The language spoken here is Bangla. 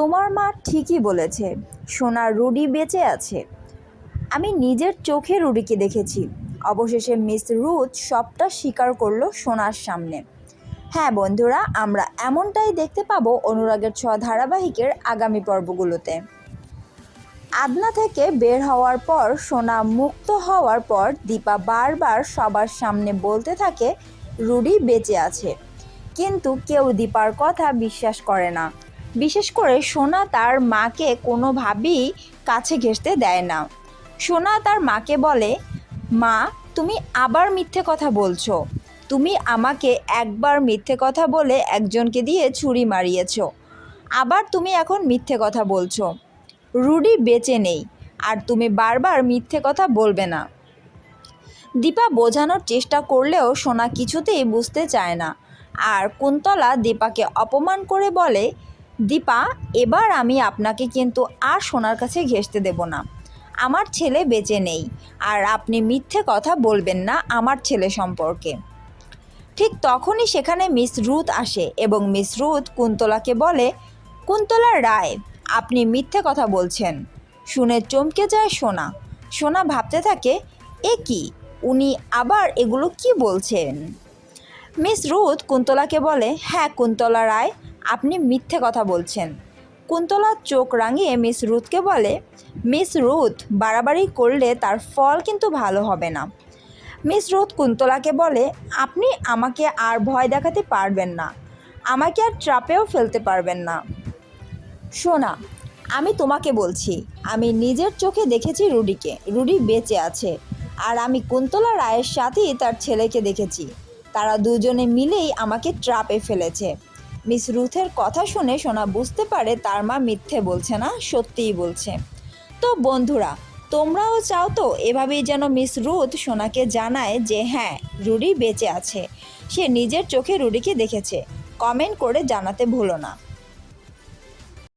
তোমার মা ঠিকই বলেছে, সোনা রুডি বেঁচে আছে। আমি নিজের চোখে রুডিকে দেখেছি। অবশেষে মিস রুথ সবটা স্বীকার করল সোনার সামনে। হ্যাঁ বন্ধুরা, আমরা এমনটাই দেখতে পাবো অনুরাগের ছ ধারাবাহিকের আগামী পর্বগুলোতে। আদনা থেকে বের হওয়ার পর, সোনা মুক্ত হওয়ার পর দীপা বারবার সবার সামনে বলতে থাকে, রুডি বেঁচে আছে। কিন্তু কেউ দীপার কথা বিশ্বাস করে না। বিশেষ করে সোনা তার মাকে কোনোভাবেই কাছে ঘেঁষতে দেয় না। সোনা তার মাকে বলে, মা, তুমি আবার মিথ্যে কথা বলছো। তুমি আমাকে একবার মিথ্যে কথা বলে একজনকে দিয়ে ছুরি মারিয়েছ। আবার তুমি এখন মিথ্যে কথা বলছো। রুডি বেঁচে নেই, আর তুমি বারবার মিথ্যে কথা বলবে না। দীপা বোঝানোর চেষ্টা করলেও সোনা কিছুতেই বুঝতে চায় না। আর কুন্তলা দীপাকে অপমান করে বলে দীপা, এবার আমি আপনাকে কিন্তু আর সোনার কাছে ঘেঁষতে দেব না। আমার ছেলে বেঁচে নেই, আর আপনি মিথ্যে কথা বলবেন না আমার ছেলে সম্পর্কে। ঠিক তখনই সেখানে মিস রুথ আসে এবং মিস রুথ কুন্তলাকে বলে, কুন্তলা রায়, আপনি মিথ্যে কথা বলছেন। শুনে চমকে যায় সোনা। সোনা ভাবতে থাকে, এ কি? উনি আবার এগুলো কি বলছেন? মিস রুথ কুন্তলাকে বলে হ্যাঁ কুন্তলা রায় আপনি মিথ্যে কথা বলছেন। কুন্তলা চোখ রাঙিয়ে মিস রুথকে বলে, মিস রুথ, বাড়াবাড়ি করলে তার ফল কিন্তু ভালো হবে না। মিস রুথ কুন্তলাকে বলে, আপনি আমাকে আর ভয় দেখাতে পারবেন না। আমাকে আর ট্রাপেও ফেলতে পারবেন না। শোনা আমি তোমাকে বলছি, আমি নিজের চোখে দেখেছি রুডিকে। রুডি বেঁচে আছে। আর আমি কুন্তলা রায়ের সাথেই তার ছেলেকে দেখেছি। তারা দুজনে মিলেই আমাকে ট্রাপে ফেলেছে। মিস রুথের কথা শুনে সোনা বুঝতে পারে তার মা মিথ্যে বলছে না, সত্যিই বলছে। তো বন্ধুরা, তোমরাও চাও তো এভাবেই যেন মিস রুথ সোনাকে জানায় যে হ্যাঁ রুডি বেঁচে আছে। সে নিজের চোখে রুডিকে দেখেছে। কমেন্ট করে জানাতে ভুলো না।